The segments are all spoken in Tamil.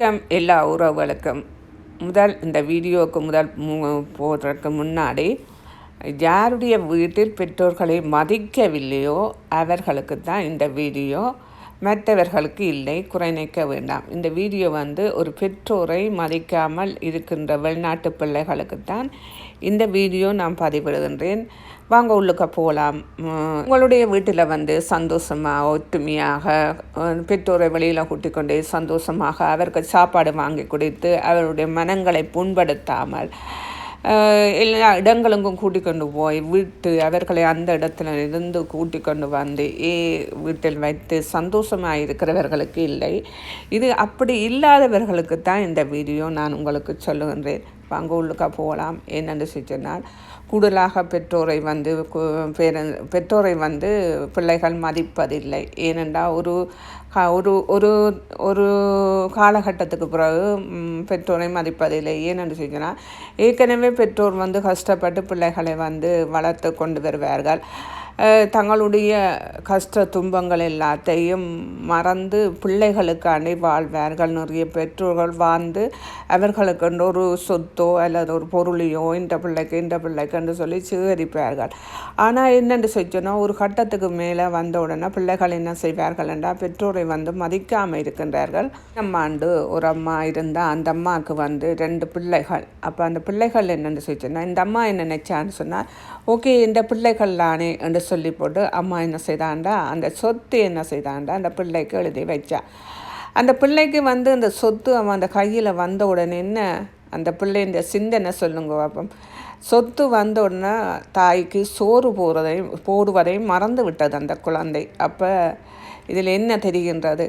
வணக்கம் எல்லா உறவுகளுக்கும். முதல் இந்த வீடியோவுக்கு முதல் மு- போவதற்கு முன்னாடி யாருடைய வீட்டில் பெற்றோர்களை மதிக்கவில்லையோ அவர்களுக்கு தான் இந்த வீடியோ. மற்றவர்களுக்கு இல்லை குறைநிக்க வேண்டாம். இந்த வீடியோ வந்து ஒரு பெற்றோரை மதிக்காமல் இருக்கின்ற வெளிநாட்டு பிள்ளைகளுக்கு தான் இந்த வீடியோ நான் பதிவிடுகின்றேன். வாங்க உள்ளுக்க போகலாம். உங்களுடைய வீட்டில் வந்து சந்தோஷமாக ஒற்றுமையாக பெற்றோரை வெளியில் கூட்டிக் கொண்டு சந்தோஷமாக அவருக்கு சாப்பாடு வாங்கி கொடுத்து அவருடைய மனங்களை புண்படுத்தாமல் எல்லா இடங்களுக்கும் கூட்டிக் கொண்டு போய் விட்டு அவர்களை அந்த இடத்துல இருந்து கூட்டிக் கொண்டு வந்து ஏ வீட்டில் வைத்து சந்தோஷமாக இருக்கிறவர்களுக்கு இல்லை. இது அப்படி இல்லாதவர்களுக்கு தான் இந்த வீடியோ நான் உங்களுக்கு சொல்லுகின்றேன். வாங்க உள்ளுக்கா போகலாம் என்னென்று சொன்னால். கூடுதலாக பெற்றோரை வந்து கு- பெற்றோரை வந்து பிள்ளைகள் மதிப்பதில்லை. ஏனென்றால் ஒரு ஒரு ஒரு ஒரு காலகட்டத்துக்கு பிறகு பெற்றோரை மதிப்பதில்லை. ஏனென்று சொன்னால் ஏற்கனவே பெற்றோர் வந்து கஷ்டப்பட்டு பிள்ளைகளை வந்து வளர்த்து கொண்டு வருவார்கள். தங்களுடைய கஷ்ட துன்பங்கள் எல்லாத்தையும் மறந்து பிள்ளைகளுக்காண்டி வாழ்வார்கள் நிறைய பெற்றோர்கள் வாழ்ந்து அவர்களுக்கு ஒரு சொத்தோ அல்லது ஒரு பொருளையோ இந்த பிள்ளைக்கு இந்த பிள்ளைக்குன்னு சொல்லி சேகரிப்பார்கள். ஆனால் என்னென்று சொன்னா ஒரு கட்டத்துக்கு மேலே வந்த உடனே பிள்ளைகள் என்ன செய்வார்கள் என்றால் பெற்றோரை வந்து மதிக்காமல் இருக்கின்றார்கள். அம்மாண்டு ஒரு அம்மா இருந்தால் அந்த அம்மாவுக்கு வந்து ரெண்டு பிள்ளைகள். அப்போ அந்த பிள்ளைகள் என்னென்னு சொன்னா இந்த அம்மா என்ன நினைச்சான்னு சொன்னால் ஓகே இந்த பிள்ளைகள் தானே என்று சொல்லி போட்டு அம்மா என்ன செய்தாண்டா? அந்த சொத்து என்ன செய்தாண்டா? அந்த பிள்ளைக்கு எழுதி வச்சா. அந்த பிள்ளைக்கு வந்து அந்த சொத்து அவன் அந்த கையில் வந்த உடனே என்ன? அந்த பிள்ளைன்ற சிந்தனை சொல்லுங்க பாப்பம். சொத்து வந்த உடனே தாய்க்கு சோறு போடுறதையும் போடுவதையும் மறந்து விட்டது அந்த குழந்தை. அப்போ இதில் என்ன தெரிகின்றது?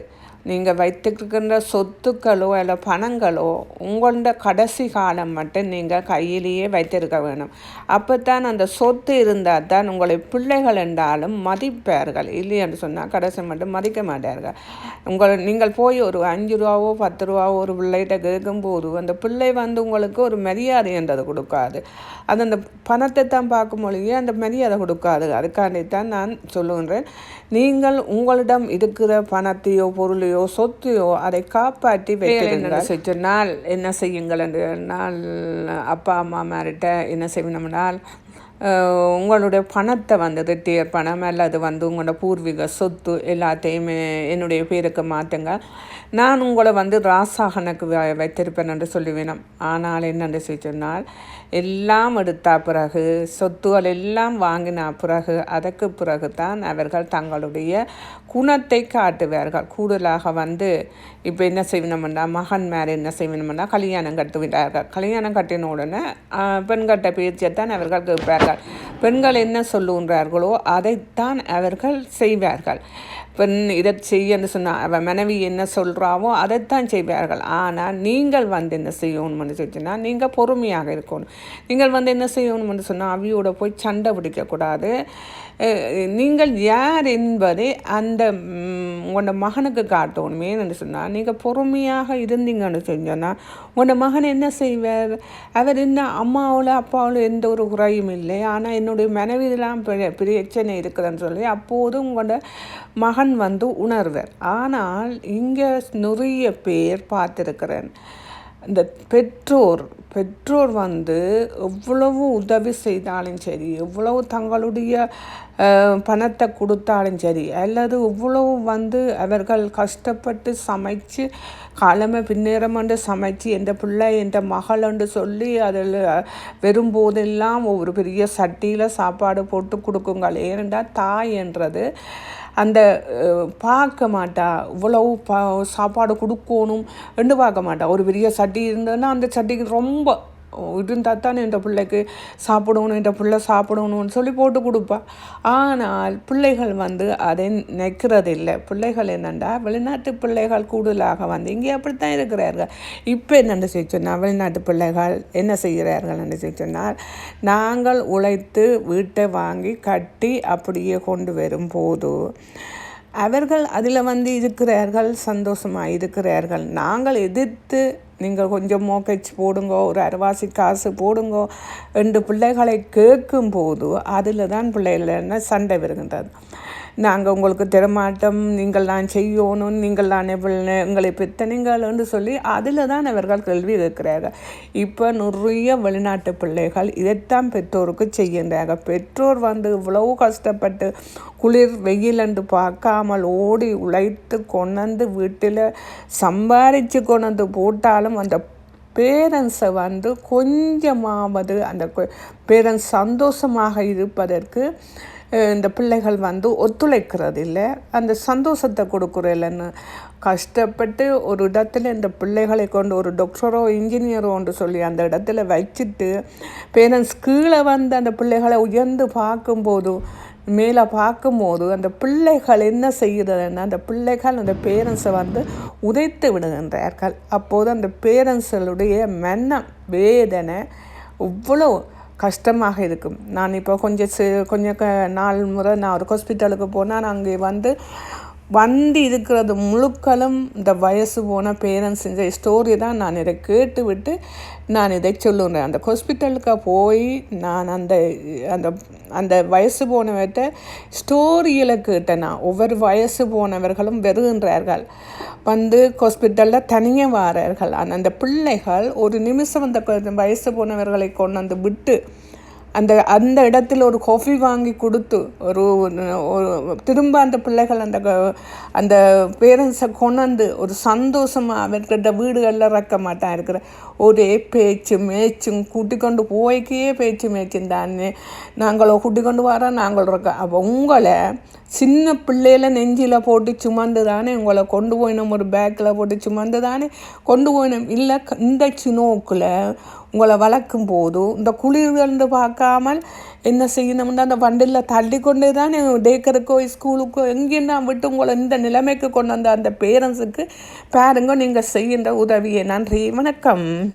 நீங்கள் வைத்திருக்கின்ற சொத்துக்களோ இல்லை பணங்களோ உங்களோட கடைசி காலம் மட்டும் நீங்கள் கையிலேயே வைத்திருக்க வேணும். அப்போ தான் அந்த சொத்து இருந்தால் தான் உங்களை பிள்ளைகள் என்றாலும் மதிப்பார்கள். இல்லையென்று சொன்னால் கடைசி மட்டும் மதிக்க மாட்டார்கள். உங்களை நீங்கள் போய் ஒரு அஞ்சு ரூபாவோ பத்து ரூபாவோ ஒரு பிள்ளைகிட்ட கேட்கும்போது அந்த பிள்ளை வந்து உங்களுக்கு ஒரு மரியாதை என்றது கொடுக்காது. அது அந்த பணத்தை தான் பார்க்கும் பொழுதே அந்த மரியாதை கொடுக்காது. அதுக்காண்டி தான் நான் சொல்லுகின்றேன். நீங்கள் உங்களிடம் இருக்கிற பணத்தையோ பொருளையோ சொத்தையோ அதை காப்பாற்றி வைத்திருங்கள். சொன்னால் என்ன செய்யுங்கள் என்று நான் அப்பா அம்மா மாரிட்ட என்ன செய்யணும்னால் உங்களுடைய பணத்தை வந்து ரிட்டையர் பணம் அல்லது வந்து உங்களோட பூர்வீக சொத்து எல்லாத்தையுமே என்னுடைய பேருக்கு மாற்றுங்க நான் உங்களை வந்து ராசாகனுக்கு வைத்திருப்பேன் என்று சொல்லுவேனும் ஆனால் என்னென்று சொன்னால் எல்லாம் எடுத்த பிறகு சொத்துகள் எல்லாம் வாங்கின பிறகு அதற்கு பிறகு தான் அவர்கள் தங்களுடைய குணத்தை காட்டுவார்கள். கூடுதலாக வந்து இப்போ என்ன செய்யணும்னா மகன் மேலே என்ன செய்யணும்னா கல்யாணம் கட்டுவிட்டார்கள் கல்யாணம் கட்டின உடனே ஆஹ், பெண்கட்ட பேச்சைத்தான் அவர்கள் கேட்பார்கள். பெண்கள் என்ன சொல்லுகின்றார்களோ அதைத்தான் அவர்கள் செய்வார்கள். பெண் இதை செய்யன்னு சொன்னால் அவன் மனைவி என்ன சொல்கிறாவோ அதைத்தான் செய்வார்கள். ஆனால் நீங்கள் வந்து என்ன செய்யணும்னு சொன்னால் நீங்கள் பொறுமையாக இருக்கணும். நீங்கள் வந்து என்ன செய்யணும்னு சொன்னால் அவியோட போய் சண்டை பிடிக்கக்கூடாது நீங்கள் யார் என்பதை அந்த உங்களோட மகனுக்கு காட்டணுமே என்று சொன்னால் நீங்கள் பொறுமையாக இருந்தீங்கன்னு சொன்னால் உங்களோட மகன் என்ன செய்வார்? அவர் என்ன அம்மாவில் அப்பாவில் எந்த ஒரு குறையும் இல்லை. ஆனால் என்னுடைய மனைவியெல்லாம் பிர- பிரச்சனை இருக்குதுன்னு சொல்லி அப்போது உங்களோட மகன் வந்து உணர்வர். ஆனால் இங்கே நிறைய பேர் பார்த்துருக்கிறேன். இந்த பெற்றோர் பெற்றோர் வந்து எவ்வளவு உதவி செய்தாலும் சரி எவ்வளவு தங்களுடைய பணத்தை கொடுத்தாலும் சரி அல்லது எவ்வளவு வந்து அவர்கள் கஷ்டப்பட்டு சமைச்சு காலமே பின்னேறமண்டு சமைச்சு எந்த பிள்ளை எந்த மகள்ன்னு சொல்லி அதில் வரும்போதெல்லாம் ஒரு பெரிய சட்டியில் சாப்பாடு போட்டு கொடுக்குங்கள் ஏனென்றால் தாய் என்றது. அந்த பார்க்க மாட்டா. இவ்வளவு பா சாப்பாடு கொடுக்கணும். என்று பார்க்க மாட்டா. ஒரு பெரிய சட்டி இருந்ததுன்னா அந்த சட்டிக்கு ரொம்ப இருந்தால் தான் இந்த பிள்ளைக்கு சாப்பிடணும் இந்த பிள்ளை சாப்பிடணும்னு சொல்லி போட்டு கொடுப்பா. ஆனால் பிள்ளைகள் வந்து அதை நிற்கிறதில்லை பிள்ளைகள் என்னென்னா வெளிநாட்டு பிள்ளைகள் கூடுதலாக வந்து இங்கே அப்படித்தான் இருக்கிறார்கள். இப்போ என்னென்னு சொன்னால் வெளிநாட்டு பிள்ளைகள் என்ன செய்கிறார்கள் என்று சொன்னால் நாங்கள் உழைத்து வீட்டை வாங்கி கட்டி அப்படியே கொண்டு வரும்போது அவர்கள் அதில் வந்து இருக்கிறார்கள் சந்தோஷமாக இருக்கிறார்கள். நாங்கள் எதிர்த்து நீங்கள் கொஞ்சம் மோக்கச்சு போடுங்கோ ஒரு அரைவாசி காசு போடுங்கோ ரெண்டு பிள்ளைகளை கேட்கும்போது அதில் தான் பிள்ளைகள் என்ன சண்டை வருகின்றது? நாங்கள் உங்களுக்கு தரமாட்டோம் நீங்கள் தான் செய்யணும் நீங்கள் தான் எவ்வளோ எங்களை பெத்த நீங்கள்னு சொல்லி அதில் தான் அவர்கள் கேள்வி இருக்கிறார்கள் இப்போ நிறைய வெளிநாட்டு பிள்ளைகள் இதைத்தான் பெற்றோருக்கு செய்கின்றார்கள். பெற்றோர் வந்து இவ்வளவு கஷ்டப்பட்டு குளிர் வெயில் என்று பார்க்காமல் ஓடி உழைத்து கொண்டு வீட்டில் சம்பாரித்து கொண்டு போட்டாலும் அந்த பேரண்ட்ஸை வந்து கொஞ்சமாவது அந்த பேரண்ட்ஸ் சந்தோஷமாக இருப்பதற்கு இந்த பிள்ளைகள் வந்து ஒத்துழைக்கிறது இல்லை அந்த சந்தோஷத்தை கொடுக்குறதில்லன்னு கஷ்டப்பட்டு ஒரு இடத்துல இந்த பிள்ளைகளை கொண்டு ஒரு டாக்டரோ இன்ஜினியரோ என்று சொல்லி அந்த இடத்துல வச்சுட்டு பேரண்ட்ஸ் கீழே வந்து அந்த பிள்ளைகளை உயர்ந்து பார்க்கும்போது மேலே பார்க்கும்போது அந்த பிள்ளைகள் என்ன செய்கிறதுன்னா அந்த பிள்ளைகள் அந்த பேரண்ட்ஸை வந்து உதைத்து விடுகின்றார்கள். அப்போது அந்த பேரண்ட்ஸுடைய மன வேதனை இவ்வளோ கஷ்டமாக இருக்கும். நான் இப்போ கொஞ்சம் கொஞ்சம் க நாள் முறை நான் ஒரு ஹாஸ்பிட்டலுக்கு போனால் நான் அங்கே வந்து வந்து இருக்கிறது முழுக்களும் இந்த வயசு போன பேரண்ட்ஸ் செஞ்ச ஸ்டோரி தான் நான் இதை கேட்டு விட்டு நான் இதை சொல்லுறேன் அந்த ஹாஸ்பிட்டலுக்கு போய் நான் அந்த அந்த அந்த வயசு போனவர்கிட்ட ஸ்டோரியில் கேட்டேன் நான். ஒவ்வொரு வயசு போனவர்களும் வெறுகின்றார்கள் வந்து ஹாஸ்பிட்டலில் தனியாக வாரார்கள். அந்த பிள்ளைகள் ஒரு நிமிஷம் அந்த வயசு போனவர்களை கொண்டு வந்து விட்டு அந்த அந்த இடத்தில் ஒரு காஃபி வாங்கி கொடுத்து ஒரு ஒரு திரும்ப அந்த பிள்ளைகள் அந்த அந்த பேரண்ட்ஸை கொண்டாந்து ஒரு சந்தோஷமாக அவர்கிட்ட வீடுகளில் இறக்க மாட்டான் இருக்கிற. ஒரே பேச்சு மேய்ச்சும் கூட்டிக்கொண்டு போய்க்கே பேச்சு மேய்ச்சும் தானே நாங்களோ கூட்டிக்கொண்டு வர வரோம் நாங்கள் இருக்கோம் அப்போ உங்களை சின்ன பிள்ளையில நெஞ்சில் போட்டு சுமந்து தானே உங்களை கொண்டு போயினோம் ஒரு பேக்கில் போட்டு சுமந்து தானே கொண்டு போயினோம். இல்லை இந்த சினோக்கில் உங்களை வளர்க்கும் போதும் இந்த குளிர்ந்து பார்க்காமல் என்ன செய்யணும்னா அந்த வண்டியில் தள்ளி கொண்டு தான் டேக்கருக்கோ ஸ்கூலுக்கோ எங்கேயும் நான் விட்டு உங்களை இந்த நிலைமைக்கு கொண்டு வந்த அந்த பேரண்ட்ஸுக்கு பாருங்க நீங்கள் செய்கின்ற உதவியை. நன்றி வணக்கம்.